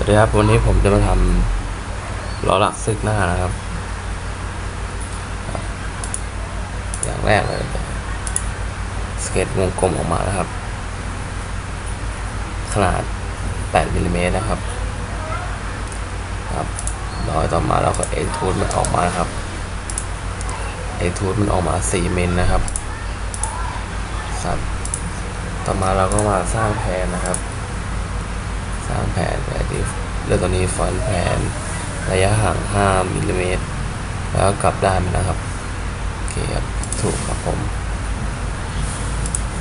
สวัสดีครับวันนี้ผมจะมาทำล้อหลักซึกหน้านะครับ อย่างแรกเลยสเก็ตวงกลมออกมานะครับ ขนาด 8มิลลิเมตรนะครับครับร้อยต่อมาเราก็เอ็กทูดมันออกมานะครับเอ็กทูดมันออกมา 4 เมิลนะครับครับต่อมาเราก็มาสร้างแผนนะครับ สร้างแผนแบบนี้เรื่องตัวนี้ฟอนต์แผน ระยะห่าง 5มิลลิเมตรแล้วก็กลับด้านมันะครับโอเคครับถูกครับผม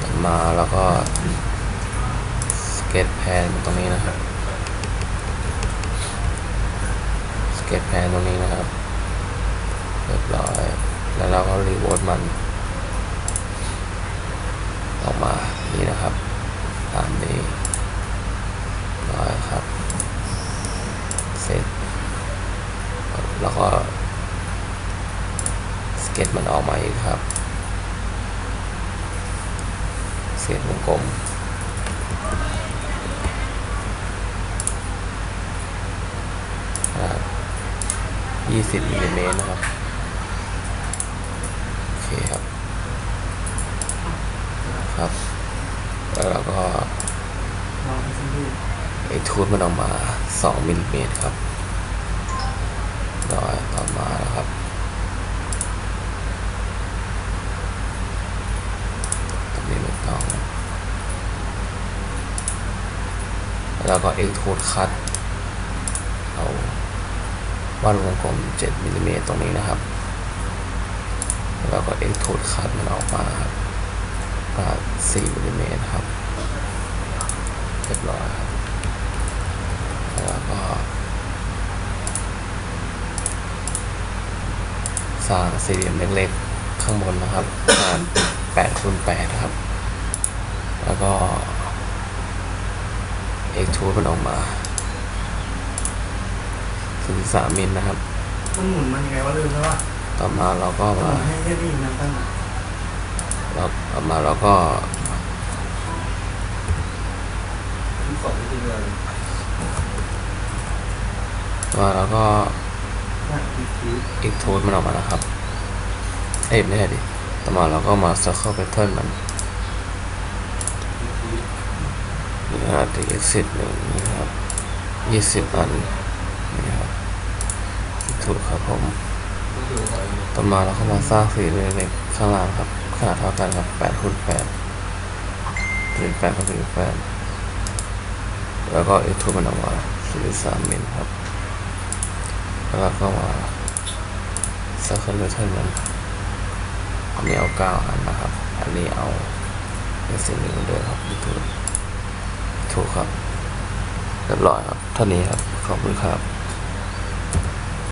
ต่อมาแล้วก็สเก็ตแผนตรงนี้นะครับสเก็ตแผนตรงนี้นะครับเรียบร้อยแล้วเราก็รีโวดมัน ออกมานี่นะครับ ตามนี้ ร้อยครับ เสร็จ แล้วก็สเก็ตมันออกมาอีกครับเศษวงกลมนะครับ20มิลลิเมตรนะครับ โอเคครับ ครับ แล้วเราก็ไอทูดมันออกมา2มิลลิเมตรครับร้อยต่อมาแล้วครับ ตรงนี้ไม่ต้อง แล้วก็เอ็กทูดคัดเอาวัดวงกลม7มิลลิเมตรตรงนี้นะครับ แล้วก็เอ็กทูดคัดมันออกมาครับ4มิลลิเมตรครับเรียบร้อยครับแล้วก็สร้างสี่เหลี่ยมเล็กๆข้างบนนะครับขนาด8คูณ8นะครับ แล้วก็ เอ็กทูมันออกมาถึง3มิลนะครับมันหมุนมันยังไงวะลืมแล้วว่าต่อมาเราก็หมุมานให้ให้ได้ยินนะตั้งเราต่อมาเราก็สองทีเลยต่อมาเราก็นะอีกทีเอ็กทูมันออกมานะครับ เอ้ยไม่ใช่ดิต่อมาเราก็มา circle pattern มัน นี่นะครับที่ exit หนึ่งนี่ครับยี่สิบอันนี่ครับถูกครับผมต่อมาเราเข้ามาสร้างสี่เหลี่ยมเล็กข้างล่างครับขนาดเท่ากันครับแปดคูณแปดหรือแปดคูณหรือแปดแล้วก็เอ็กทูมันออกมาสี่สามมิลครับ แล้วก็มาสักคันเลเทอร์มันอันนี้เอาเก้าอันนะครับ อันนี้เอาเป็นสิ่งหนึ่งเหมือนเดิมครับถูก ถูกครับเรียบร้อยครับเท่านี้ครับ ขอบคุณครับ